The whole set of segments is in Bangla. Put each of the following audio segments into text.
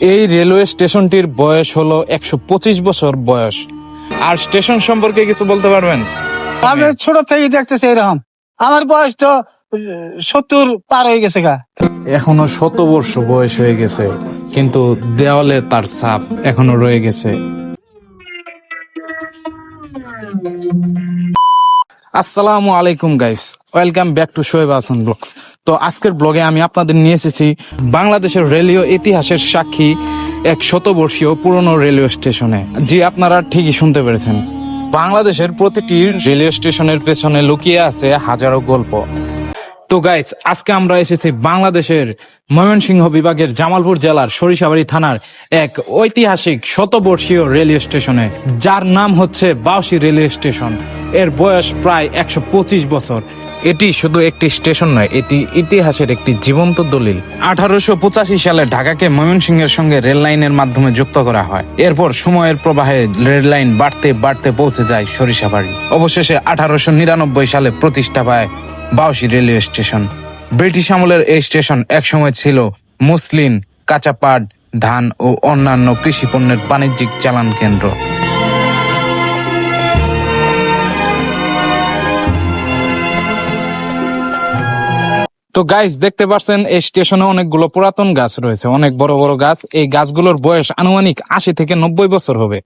এই রেলওয়ে স্টেশনটির বয়স হলো একশো পঁচিশ বছর বয়স। আর স্টেশন সম্পর্কে কিছু বলতে পারবেন? আমি ছোট থেকে দেখতেছি এরকম। আমার বয়স তো সত্তর পার হয়ে গেছে গা। এখনও শত বর্ষ বয়স হয়ে গেছে কিন্তু দেওয়ালে তার ছাপ এখনও রয়ে গেছে। আসসালামু আলাইকুম guys welcome back to Shoaib Ahsan vlogs তো আজকের ব্লগে আমি আপনাদের নিয়ে এসেছি বাংলাদেশের রেলীয় ইতিহাসের সাক্ষী এক শতবর্ষীয় পুরনো রেলওয়ে স্টেশনে। যে আপনারা ঠিকই শুনতে পেরেছেন। বাংলাদেশের প্রতিটি রেলওয়ে স্টেশনের পেছনে লুকিয়ে আছে হাজারো গল্প। তো গাইস আজকে আমরা এসেছি বাংলাদেশের ময়মনসিংহ বিভাগের জামালপুর জেলার সরিষাবাড়ি থানার এক ঐতিহাসিক শতবর্ষীয় রেলওয়ে স্টেশনে, যার নাম হচ্ছে বাউসি রেলওয়ে স্টেশন। এর বয়স প্রায় একশো পঁচিশ বছর। এটি শুধু একটি স্টেশন নয়, এটি ইতিহাসের একটি জীবন্ত দলিল। আঠারোশো পঁচাশি সালে ঢাকাকে ময়মনসিংহের সঙ্গে রেল লাইনের মাধ্যমে যুক্ত করা হয়। এরপর সময়ের প্রবাহে রেল লাইন বাড়তে বাড়তে পৌঁছে যায় সরিষাবাড়ি। অবশেষে আঠারোশো নিরানব্বই সালে প্রতিষ্ঠা পায় বাউসি রেলওয়ে স্টেশন। ব্রিটিশ আমলের এই স্টেশন একসময় ছিল মুসলিন, কাঁচাপাট, ধান ও অন্যান্য কৃষি পণ্যের বাণিজ্যিক চালান কেন্দ্র। তো গাইস দেখতে পাচ্ছেন এই স্টেশনে অনেকগুলো পুরাতন গাছ রয়েছে, অনেক বড় বড় গাছ। এই গাছগুলোর বয়স আনুমানিক আশি থেকে নব্বই বছর হবে।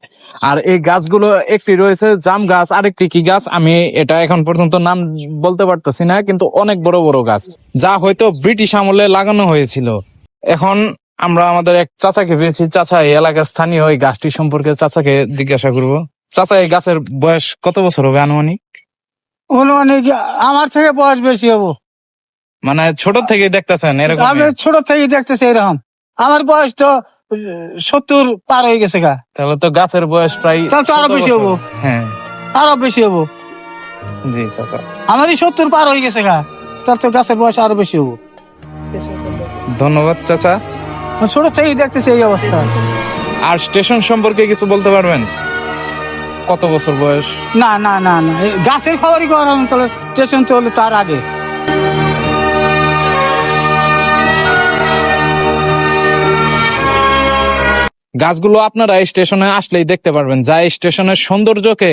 আর এই গাছগুলো একটি রয়েছে জাম গাছ, আরেকটি কি গাছ? আমি এটা এখন পর্যন্ত নাম বলতে পারতেছি না, কিন্তু অনেক বড় বড় গাছ, যা হয়তো ব্রিটিশ আমলে লাগানো হয়েছিল। এখন আমরা আমাদের এক চাচাকে পেয়েছি। চাচা, এই এলাকার স্থানীয়, এই গাছটি সম্পর্কে চাচাকে জিজ্ঞাসা করব। চাচা, এই গাছের বয়স কত বছর হবে আনুমানিক? অনুমানিক আমার থেকে বয়স বেশি হব। মানে ছোট থেকে দেখতেছেন এরকম আমি ছোট থেকে দেখতেছি এরকম। আমার বয়স তো সত্তর পার হয়ে গেছে গা। তাহলে তো গাছের বয়স প্রায় তাহলে তো আরও বেশি। হব। হ্যাঁ। আরও বেশি হব। জি চাচা আমারই সত্তর পার হয়ে গেছে গা। তাহলে তো গাছের বয়স আরও বেশি হব। ধন্যবাদ চাচা। ছোট থেকেই দেখতেছি এই অবস্থা। আর স্টেশন সম্পর্কে কিছু বলতে পারবেন? কত বছর বয়স? না না না না। গাছের খবরই করার তাহলে স্টেশন হলো তার আগে। গাছগুলো আপনারা স্টেশনে আসলেই দেখতে পারবেন, যা স্টেশনের সৌন্দর্যকে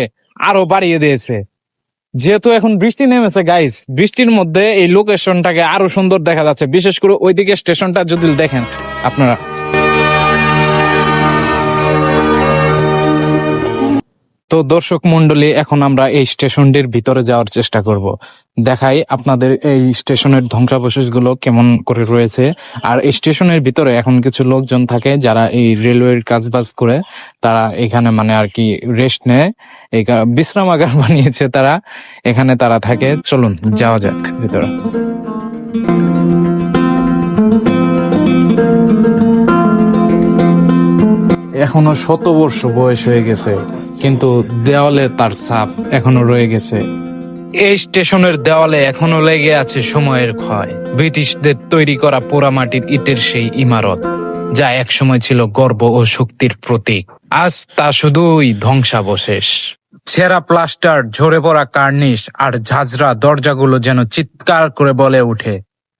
আরও বাড়িয়ে দিয়েছে। যেহেতু এখন বৃষ্টি নেমেছে গাইস বৃষ্টির মধ্যে এই লোকেশনটাকে আরও সুন্দর দেখা যাচ্ছে। বিশেষ করে ওইদিকে স্টেশনটা যদি দেখেন আপনারা। তো দর্শক মন্ডলী এখন আমরা এই স্টেশনটির ভিতরে যাওয়ার চেষ্টা করব। দেখাই আপনাদের এই স্টেশনের ধ্বংসাবশেষগুলো কেমন করে রয়েছে। আর এই স্টেশনের ভিতরে এখন কিছু লোকজন থাকে যারা এই রেলওয়ের কাজ বাজ করে। তারা এখানে মানে আর কি রেস্ট নেয়। এই বিশ্রামাগার বানিয়েছে তারা। এখানে তারা থাকে। চলুন, যাওয়া যাক ভিতরে। এখনও শত বর্ষ বয়স হয়ে গেছে, কিন্তু দেওয়ালে তার ছাপ এখনও রয়ে গেছে। এই স্টেশনের দেওয়ালে এখনও লেগে আছে সময়ের ক্ষয়। ব্রিটিশদের তৈরি করা পোড়ামাটির ইটের সেই ইমারত, যা একসময় ছিল গর্ব ও শক্তির প্রতীক। আজ তা শুধুই ধ্বংসাবশেষ। ছেঁড়া প্লাস্টার, ঝরে পড়া কার্নিশ আর ঝাঁঝরা দরজাগুলো যেন চিৎকার করে বলে ওঠে।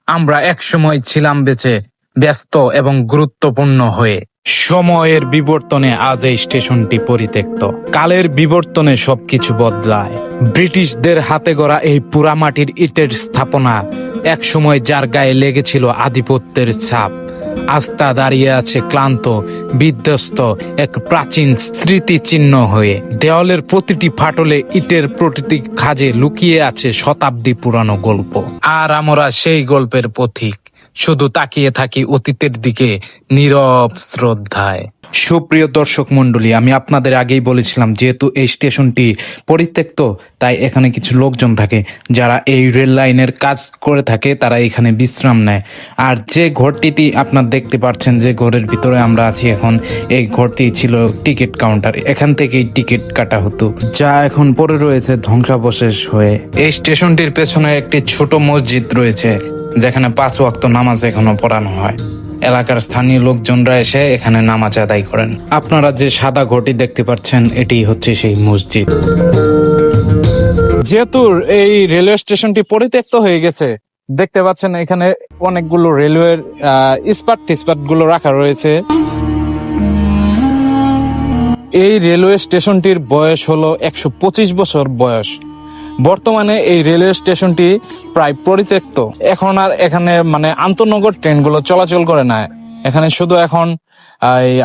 আমরা একসময় ছিলাম বেঁচে, ব্যস্ত এবং গুরুত্বপূর্ণ হয়ে। সময়ের বিবর্তনে আজ এই স্টেশনটি পরিত্যক্ত। কালের বিবর্তনে সবকিছু বদলায়। ব্রিটিশদের হাতে গড়া এই পুরামাটির ইটের স্থাপনা একসময় যার গায়ে লেগেছিল আধিপত্যের ছাপ। তা দাঁড়িয়ে আছে ক্লান্ত, বিধ্বস্ত এক প্রাচীন স্মৃতিচিহ্ন হয়ে। দেওয়ালের প্রতিটি ফাটলে ইটের প্রতিটি খাজে লুকিয়ে আছে শতাব্দী পুরানো গল্প। আর আমরা সেই গল্পের পথিক। শুধু তাকিয়ে থাকি অতীতের দিকে নীরব শ্রদ্ধায়। সুপ্রিয় দর্শক মন্ডলী আমি আপনাদের আগেই বলেছিলাম, যেহেতু এই স্টেশনটি পরিত্যক্ত, তাই এখানে কিছু লোকজন থাকে। যারা এই রেল লাইনের কাজ করে থাকে, তারা এখানে বিশ্রাম নেয়। আর যে ঘরটিতে আপনার দেখতে পাচ্ছেন, যে ঘরের ভিতরে আমরা আছি এখন, এই ঘরটি ছিল টিকিট কাউন্টার। এখান থেকেই টিকিট কাটা হতো। যা এখন পড়ে রয়েছে ধ্বংসাবশেষ হয়ে। এই স্টেশনটির পেছনে একটি ছোট মসজিদ রয়েছে। যেখানে পাঁচ ওয়াক্ত নামাজ এখনও পড়ানো হয়। এলাকার স্থানীয় লোকজনরা এসে এখানে নামাজ আদায় করেন। আপনারা যে সাদা ঘটি দেখতে পাচ্ছেন এটি হচ্ছে সেই মসজিদ। যেহেতু এই রেলওয়ে স্টেশনটি পরিত্যক্ত হয়ে গেছে। দেখতে পাচ্ছেন এখানে অনেকগুলো রেলওয়ের ইস্পাত টিস্পাতগুলো রাখা রয়েছে। এই রেলওয়ে স্টেশনটির বয়স হলো একশো পঁচিশ বছর বয়স। বর্তমানে এই রেলওয়ে স্টেশনটি প্রায় পরিত্যক্ত। এখন আর এখানে মানে আন্তনগর ট্রেনগুলো চলাচল করে না। এখানে শুধু এখন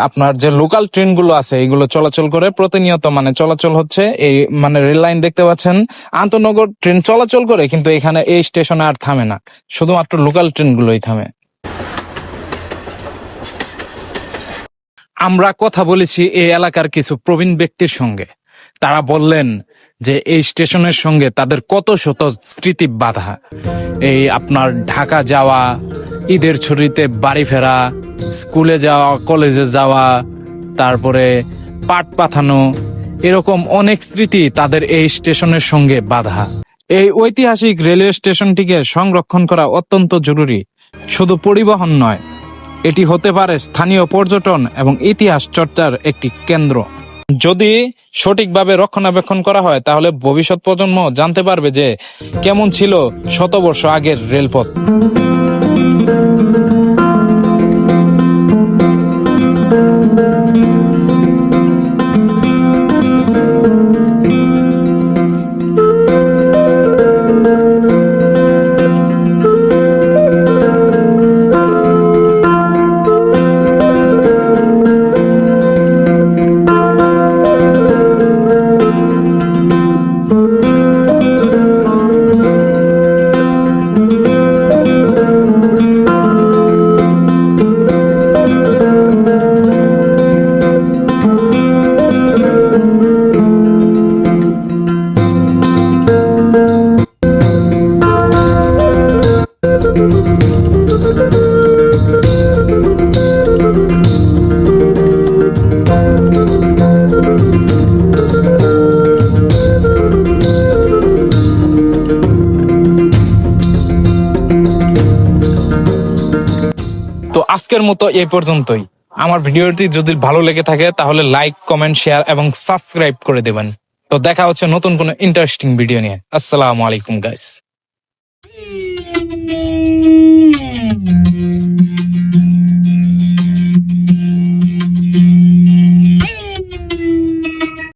আপনার যে লোকাল ট্রেনগুলো আছে, এগুলো চলাচল করে প্রতিনিয়ত মানে চলাচল হচ্ছে। এই মানে রেল লাইন দেখতে পাচ্ছেন, আন্তনগর ট্রেন চলাচল করে, কিন্তু এখানে এই স্টেশনে আর থামে না। শুধুমাত্র লোকাল ট্রেনগুলোই থামে। আমরা কথা বলেছি এই এলাকার কিছু প্রবীণ ব্যক্তির সঙ্গে। তারা বললেন যে এই স্টেশনের সঙ্গে তাদের কত শত স্মৃতি বাধা। এই আপনার ঢাকা যাওয়া, ঈদের ছুটিতে বাড়ি ফেরা, স্কুলে যাওয়া, কলেজে যাওয়া, তারপরে পাট পাথানো, এরকম অনেক স্মৃতি তাদের এই স্টেশনের সঙ্গে বাধা। এই ঐতিহাসিক রেলওয়ে স্টেশনটিকে সংরক্ষণ করা অত্যন্ত জরুরি। শুধু পরিবহন নয়, এটি হতে পারে স্থানীয় পর্যটন এবং ইতিহাস চর্চার একটি কেন্দ্র। যদি সঠিকভাবে রক্ষণাবেক্ষণ করা হয়, তাহলে ভবিষ্যৎ প্রজন্ম জানতে পারবে যে কেমন ছিল শতবর্ষ আগের রেলপথ। আজকের মতো এই পর্যন্তই। আমার ভিডিওটি যদি ভালো লেগে থাকে, তাহলে লাইক কমেন্ট শেয়ার এবং সাবস্ক্রাইব করে দেবেন। তো দেখা হচ্ছে নতুন কোনো ইন্টারেস্টিং ভিডিও নিয়ে। আসসালামু আলাইকুম গাইস